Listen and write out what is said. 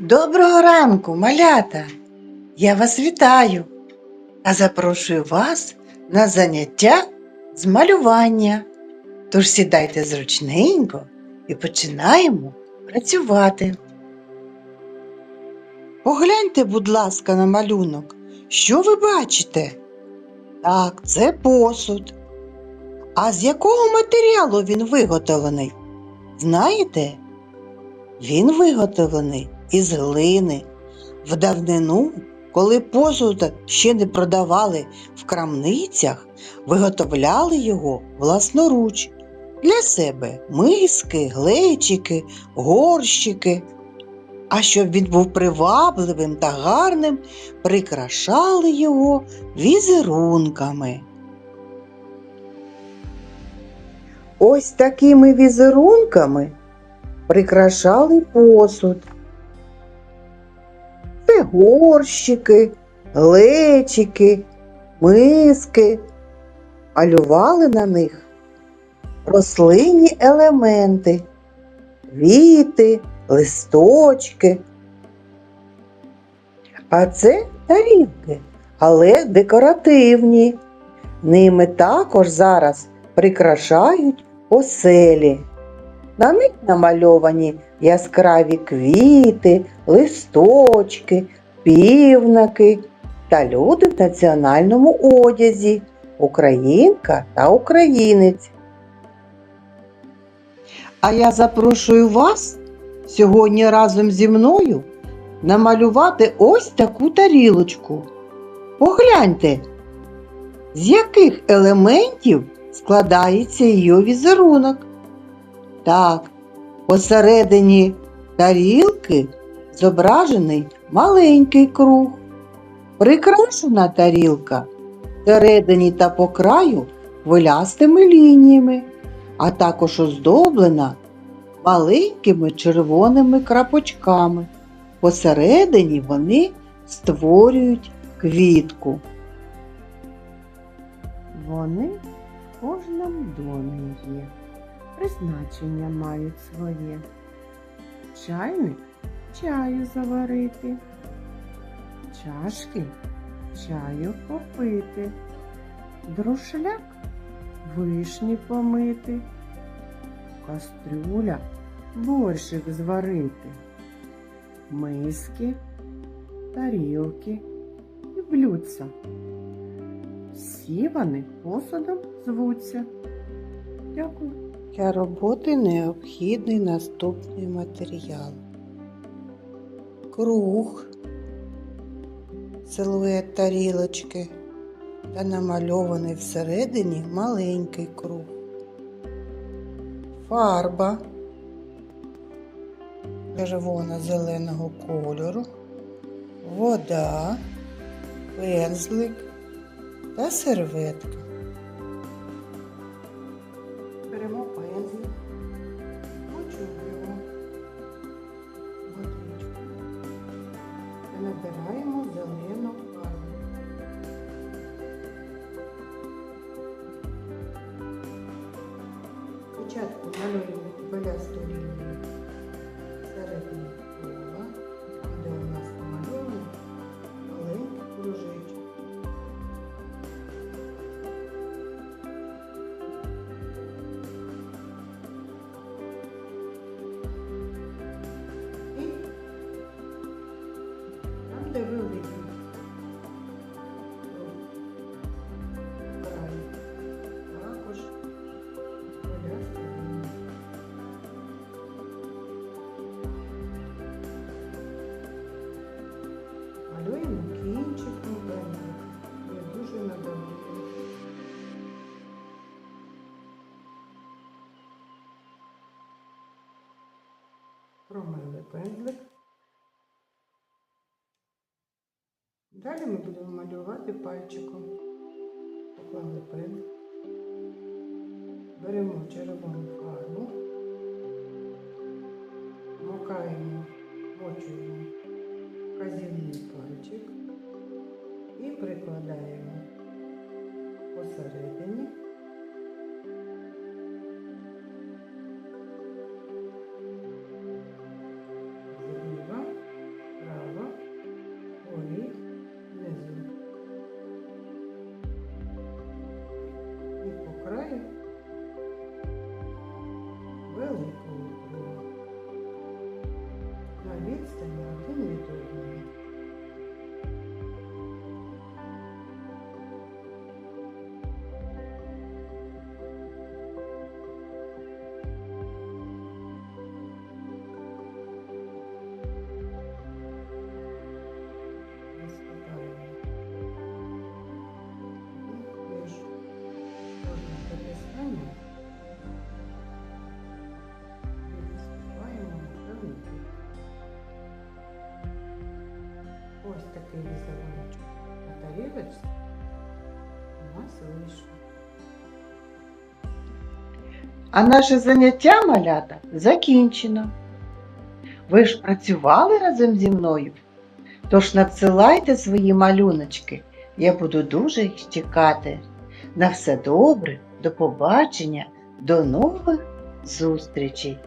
Доброго ранку, малята! Я вас вітаю та запрошую вас на заняття з малювання. Тож сідайте зручненько і починаємо працювати. Погляньте, будь ласка, на малюнок. Що ви бачите? Так, це посуд. А з якого матеріалу він виготовлений? Знаєте? Він виготовлений із глини. В давнину, коли посуд ще не продавали в крамницях, виготовляли його власноруч для себе миски, глечики, горщики. А щоб він був привабливим та гарним, прикрашали його візерунками. Ось такими візерунками прикрашали посуд. Це горщики, глечики, миски, малювали на них рослинні елементи, квіти, листочки. А це тарілки, але декоративні. Ними також зараз прикрашають оселі. На них намальовані яскраві квіти, листочки, півнаки та люди в національному одязі, українка та українець. А я запрошую вас сьогодні разом зі мною намалювати ось таку тарілочку. Погляньте, з яких елементів складається її візерунок. Так, посередині тарілки зображений маленький круг. Прикрашена тарілка всередині та по краю хвилястими лініями, а також оздоблена маленькими червоними крапочками. Посередині вони створюють квітку. Вони в кожному домі є, призначення мають своє. Чайник чаю заварити, чашки чаю попити, друшляк вишні помити, кастрюля борщик зварити, миски, тарілки і блюдца. Всі вони посудом звуться. Дякую. Для роботи необхідний наступний матеріал. Круг, силует тарілочки та намальований всередині маленький круг. Фарба червоно-зеленого кольору, вода, пензлик та серветка. Та набираємо зелену фарбу. Спочатку малюємо белясту лінію середини там, де також поляшка лінія. Малюємо кінчиком пензлик. Я дуже надавлюю. Промили пензлик. Далі ми будемо малювати пальчиком. Поклали пен. Беремо червону фарбу, макаємо, мочуємо казівний пальчик і прикладаємо посередині Молодці. У нас вийшло. А наше заняття малята закінчено. Ви ж працювали разом зі мною? Тож надсилайте свої малюночки. Я буду дуже їх чекати. На все добре, до побачення, до нових зустрічей!